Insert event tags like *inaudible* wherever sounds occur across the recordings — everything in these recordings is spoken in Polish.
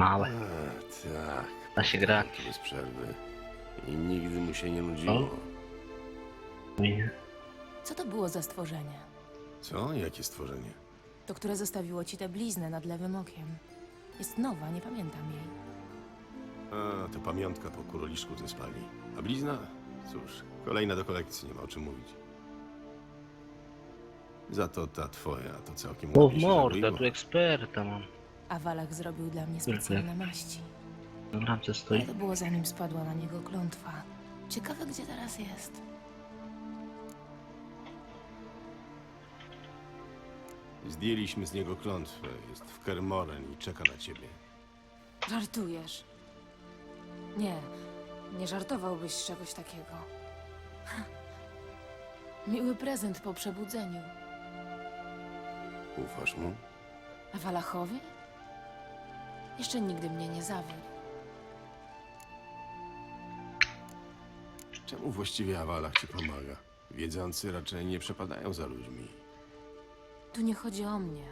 Małe. A, tak. Da się grać. Bez przerwy. I nigdy mu się nie nudziło. Nie. Co to było za stworzenie? Co? Jakie stworzenie? To, które zostawiło ci tę bliznę nad lewym okiem. Jest nowa, nie pamiętam jej. A, to pamiątka po kuroliszku ze spalni. A blizna? Cóż, kolejna do kolekcji, nie ma o czym mówić. Za to ta twoja, to całkiem O ładnie się mordę, tu eksperta mam. A Walach zrobił dla mnie specjalne maści. Na bramce Ale stoi. to było zanim spadła na niego klątwa. Ciekawe, gdzie teraz jest. Zdjęliśmy z niego klątwę. Jest w Kermoren i czeka na ciebie. Żartujesz? Nie, nie żartowałbyś z czegoś takiego. Miły prezent po przebudzeniu. Ufasz mu? A Walachowi? Jeszcze nigdy mnie nie zawiódł. Czemu właściwie Awalach ci pomaga? Wiedzący raczej nie przepadają za ludźmi. Tu nie chodzi o mnie,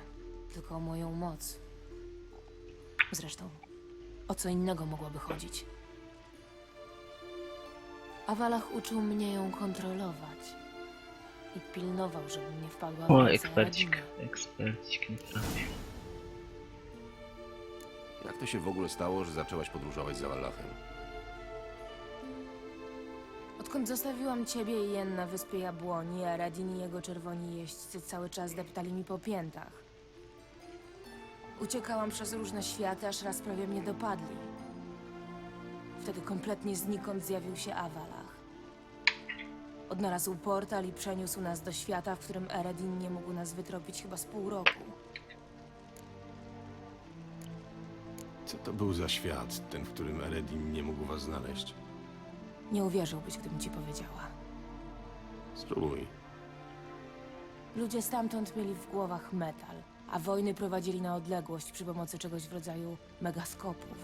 tylko o moją moc. Zresztą, o co innego mogłoby chodzić? Awalach uczył mnie ją kontrolować. I pilnował, żebym nie wpadła w O, ręce ekspercik. Aladina. Ekspercik nie trafi. Jak to się w ogóle stało, że zaczęłaś podróżować za Awalachem? Odkąd zostawiłam ciebie i Jen na wyspie Jabłoni, a Radin i jego czerwoni jeźdźcy cały czas deptali mi po piętach. Uciekałam przez różne światy, aż raz prawie mnie dopadli. Wtedy kompletnie znikąd zjawił się Awalach. Odnalazł portal i przeniósł nas do świata, w którym Eredin nie mógł nas wytropić chyba z pół roku. To był za świat, ten, w którym Eredin nie mógł was znaleźć? Nie uwierzyłbyś, gdybym ci powiedziała. Spróbuj. Ludzie stamtąd mieli w głowach metal, a wojny prowadzili na odległość przy pomocy czegoś w rodzaju megaskopów.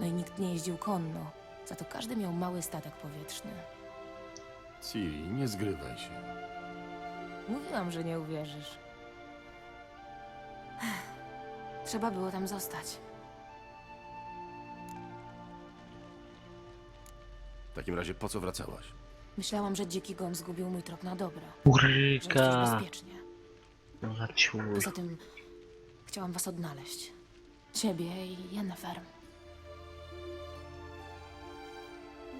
No i nikt nie jeździł konno, za to każdy miał mały statek powietrzny. Ciri, nie zgrywaj się. Mówiłam, że nie uwierzysz. Trzeba było tam zostać. W takim razie po co wracałaś? Myślałam, że dziki gon zgubił mój trop na dobre, że jesteś Uryka. bezpiecznie. No ciur. Poza tym chciałam was odnaleźć. Ciebie i Yennefer.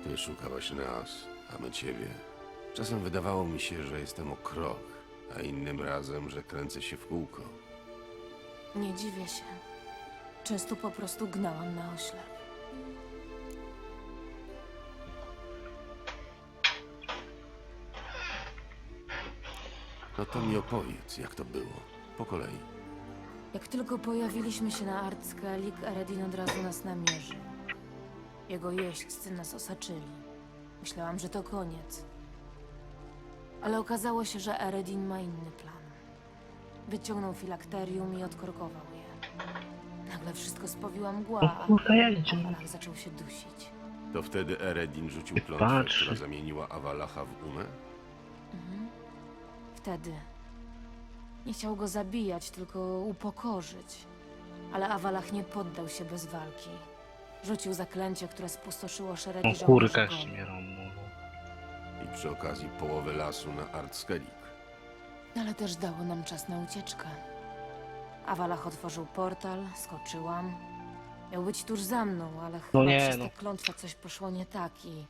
Ty szukałaś nas, a my ciebie. Czasem wydawało mi się, że jestem o krok, a innym razem, że kręcę się w kółko. Nie dziwię się. Często po prostu gnałam na oślep. No to mi opowiedz, jak to było. Po kolei. Jak tylko pojawiliśmy się na Artskelik, Eredin od razu nas namierzył. Jego jeźdźcy nas osaczyli. Myślałam, że to koniec. Ale okazało się, że Eredin ma inny plan. Wyciągnął filakterium i odkorkował je. Nagle wszystko spowiła mgła, O kurka, jak idzie? a Malach zaczął się dusić. To wtedy Eredin rzucił klątwę, patrz. która zamieniła Awalacha w umę? Wtedy nie chciał go zabijać, tylko upokorzyć. Ale Awalach nie poddał się bez walki. Rzucił zaklęcie, które spustoszyło szeregi O żołnierzy kurka Gonu. śmierą. I przy okazji połowę lasu na Artskelik. Ale też dało nam czas na ucieczkę. Awalach otworzył portal, skoczyłam. Miał być tuż za mną, ale chyba nie, przez no. tę klątwę coś poszło nie tak i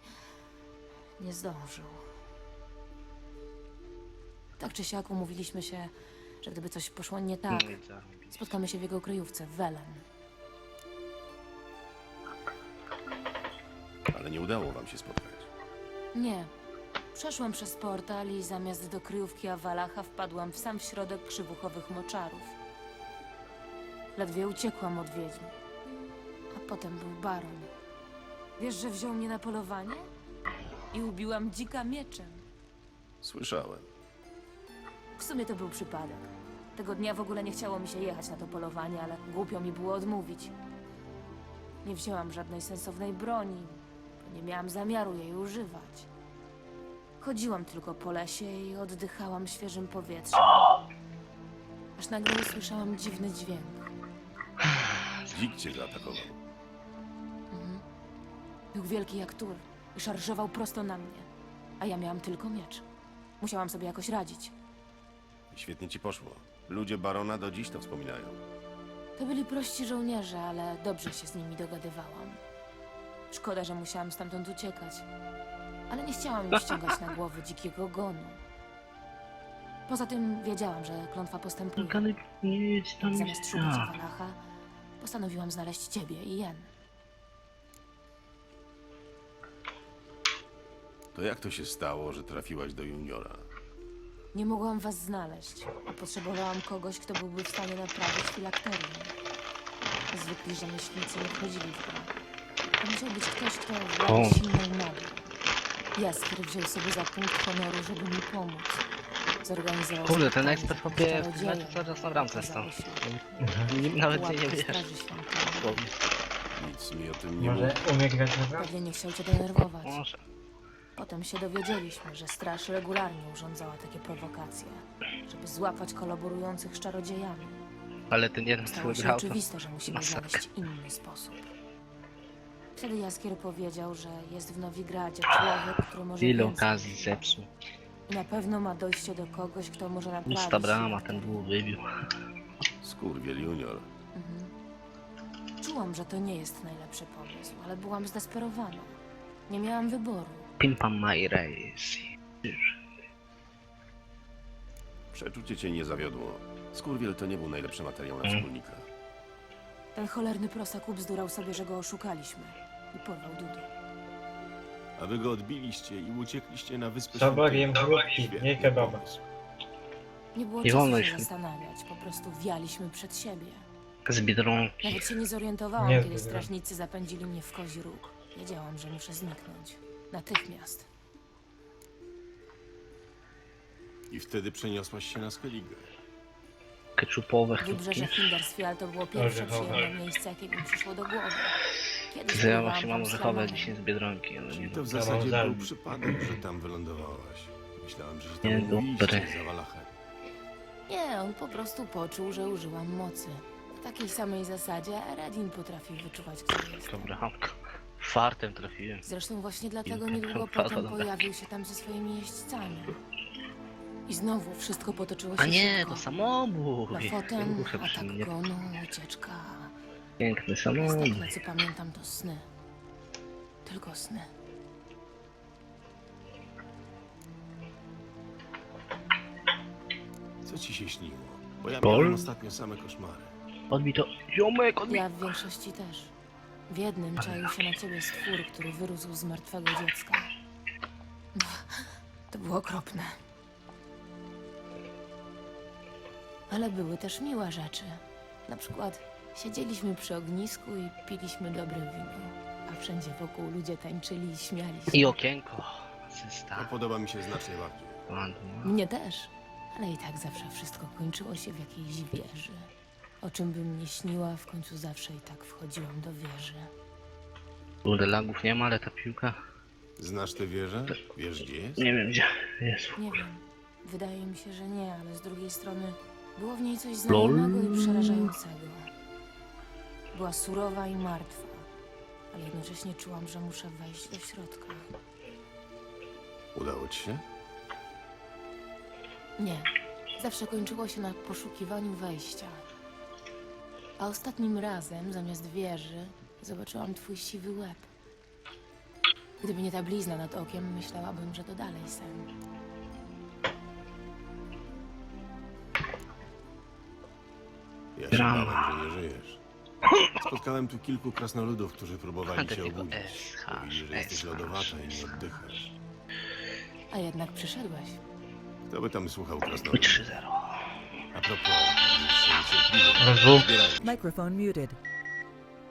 nie zdążył. Tak czy siak umówiliśmy się, że gdyby coś poszło nie tak, i zarobić. spotkamy się w jego kryjówce w Welen. Ale nie udało wam się spotkać. Nie. Przeszłam przez portal i zamiast do kryjówki Awalacha wpadłam w sam środek krzywuchowych moczarów. Ledwie uciekłam od wiedźm. A potem był baron. Wiesz, że wziął mnie na polowanie? I ubiłam dzika mieczem. Słyszałem. W sumie to był przypadek. Tego dnia w ogóle nie chciało mi się jechać na to polowanie, ale głupio mi było odmówić. Nie wzięłam żadnej sensownej broni, bo nie miałam zamiaru jej używać. Chodziłam tylko po lesie i oddychałam świeżym powietrzem. Aż nagle usłyszałam dziwny dźwięk. *sighs* Dzik cię zaatakował. Mhm. Był wielki jak tur i szarżował prosto na mnie. A ja miałam tylko miecz. Musiałam sobie jakoś radzić. Świetnie ci poszło. Ludzie barona do dziś to wspominają. To byli prości żołnierze, ale dobrze się z nimi dogadywałam. Szkoda, że musiałam stamtąd uciekać. Ale nie chciałam im ściągać na głowę dzikiego gonu. Poza tym wiedziałam, że klątwa postępuje. Gany nie jedź tam Zamiast jest. szukać A, Walacha, postanowiłam znaleźć ciebie i Jen. To jak to się stało, że trafiłaś do juniora? Nie mogłam was znaleźć, a potrzebowałam kogoś, kto byłby w stanie naprawić filakterię. Zwykli rzemieślnicy nie wchodzili w grę. To musiał być ktoś, kto władał O. silną magią. Jaskier wziął sobie za punkt honoru, żeby mi pomóc. Zorganizował Kurde, ten spotkanie ekspert z chłopie czarodziejem. cały czas na bramce stał. Okazało *laughs* się, Nie- Nawet nie, pułapka wiesz. Straży Świątynnej. Dosłownie. Nic mi o tym nie Może mów. umie grać grę? Pewnie nie chciał cię denerwować. Może. Potem się dowiedzieliśmy, że straż regularnie urządzała takie prowokacje, żeby złapać kolaborujących z czarodziejami. Ale ten jeden, Stało który się grał, to oczywiste, że musimy masakra. znaleźć inny sposób. Wtedy Jaskier powiedział, że jest w Nowigradzie człowiek, który może ile więcej okazji zepsuł. na pewno ma dojście do kogoś, kto może naprawić. Usta brama, ten dół wybił. Skurwiel junior. Mhm. Czułam, że to nie jest najlepszy pomysł, ale byłam zdesperowana. Nie miałam wyboru. Pimpam my race. Przeczucie cię nie zawiodło. Skurwiel to nie był najlepszy materiał na Mm. wspólnika. Ten cholerny prosak ubzdurał sobie, że go oszukaliśmy i porwał Dudu. A wy go odbiliście i uciekliście na wyspę chrupki, Świetny nie kebaba. pomysł. Nie było Nie czasu wolno się się. zastanawiać, po prostu wialiśmy przed siebie. Z Biedronki. Nawet się nie zorientowałam, Nie, kiedy strażnicy zapędzili mnie w kozi róg. Wiedziałam, że muszę zniknąć. Natychmiast. I wtedy przeniosłaś się na Skellige. Keczupowe Wybrzeże chlubki. Hindersfield to było pierwsze Orzechowe. przyjemne miejsce, jakie mi przyszło do głowy. Kiedyś Że ja właśnie mam tam orzechowe slalonem. dzisiaj z Biedronki, ale nie to w zasadzie żal. był przypadek, że tam wylądowałaś. Myślałem, że się tam Nie, umówiliście dobry. za Walachem. Nie, on po prostu poczuł, że użyłam mocy. Na takiej samej zasadzie Eredin potrafił wyczuwać, kto jest. Dobra, hamka. Fartem trafiłem. Zresztą właśnie dlatego niedługo potem pojawił się tam ze swoimi jeźdźcami. I znowu wszystko potoczyło się A nie, szybko. to samobój. Lafoten, Ruszę przy atak mnie. gonu, ucieczka. Piękny samobój. Ostatnie co pamiętam to sny. Tylko sny. Co ci się śniło? Bo ja Bol? miałem ostatnio same koszmary. Odbij to. Ziomek, odbij. Ja w większości też. W jednym czaił się na ciebie stwór, który wyrósł z martwego dziecka. No, to było okropne. Ale były też miłe rzeczy. Na przykład siedzieliśmy przy ognisku i piliśmy dobre wino. A wszędzie wokół ludzie tańczyli i śmiali się. I okienko. To Asysta. podoba mi się znacznie bardziej. Ładnie. Mnie też. Ale i tak zawsze wszystko kończyło się w jakiejś wieży. O czym bym nie śniła, w końcu zawsze i tak wchodziłam do wieży. Kurde, lagów nie ma, ale ta piłka... Znasz tę wieżę? Wiesz gdzie jest? Nie wiem gdzie. Jezu. Nie wiem. Wydaje mi się, że nie, ale z drugiej strony było w niej coś znajomego i przerażającego. Była surowa i martwa, ale jednocześnie czułam, że muszę wejść do środka. Udało ci się? Nie. Zawsze kończyło się na poszukiwaniu wejścia. A ostatnim razem, zamiast wieży, zobaczyłam twój siwy łeb. Gdyby nie ta blizna nad okiem, myślałabym, że to dalej sen. Ja się Drama. bałem, że nie żyjesz. Spotkałem tu kilku krasnoludów, którzy próbowali cię Takiego obudzić. SH, Mówili, że jesteś SH. lodowata i nie oddychasz. A jednak przyszedłeś. Kto by tam słuchał krasnoludów? 3-0. A propos. Microphone muted.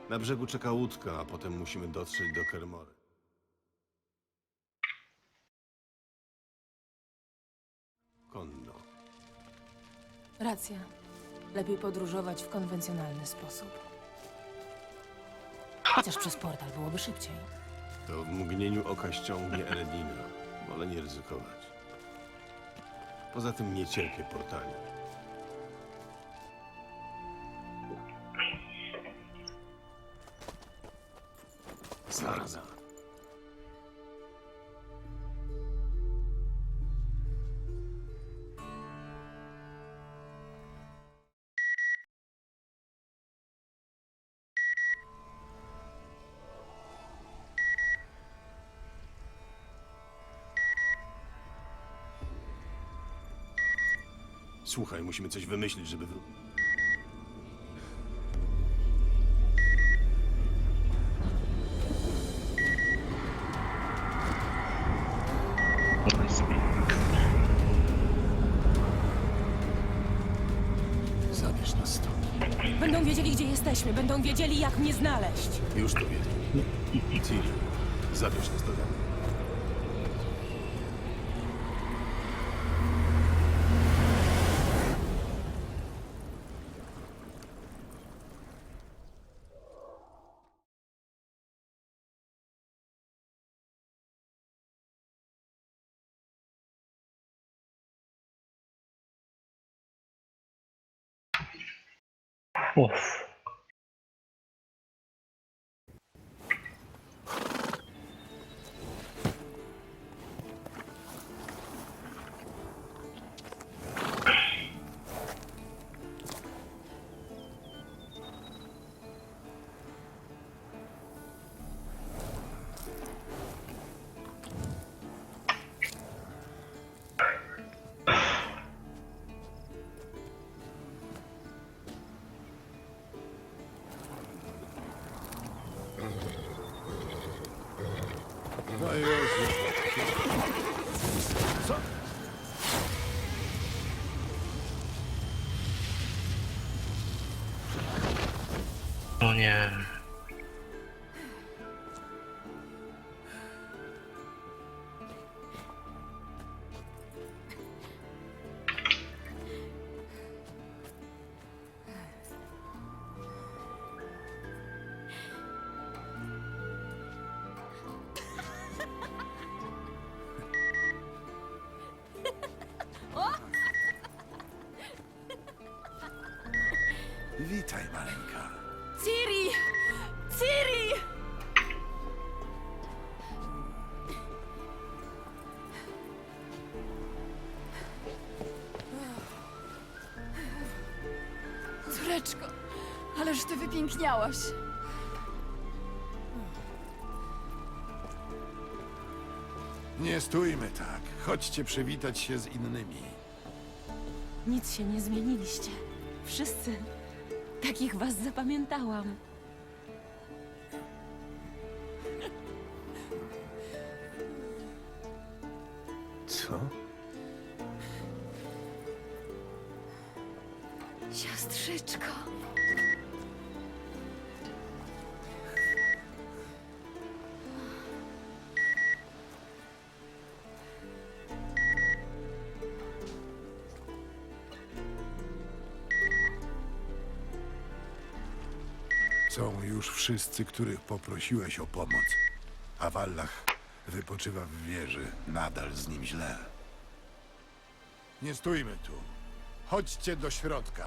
Na brzegu czeka łódka, a potem musimy dotrzeć do Kermory. Konno. Racja. Lepiej podróżować w konwencjonalny sposób. Chociaż przez portal byłoby szybciej. To w mgnieniu oka ściągnie Eredina. Wolę nie ryzykować. Poza tym nie cierpię portali. Słuchaj, musimy coś wymyślić, żeby... sobie. Zabierz nas stąd. Będą wiedzieli, gdzie jesteśmy. Będą wiedzieli, jak mnie znaleźć. Już to wiedzą. Ciri, zabierz nas do domu. Nossa. Nie. Witaj, maleńka. Córeczko, ależ ty wypiękniałaś. Nie stójmy tak. Chodźcie przywitać się z innymi. Nic się nie zmieniliście. Wszyscy. Takich was zapamiętałam. Co? Siostrzyczko. Są już wszyscy, których poprosiłeś o pomoc. A Wallach wypoczywa w wieży. Nadal z nim źle. Nie stójmy tu. Chodźcie do środka.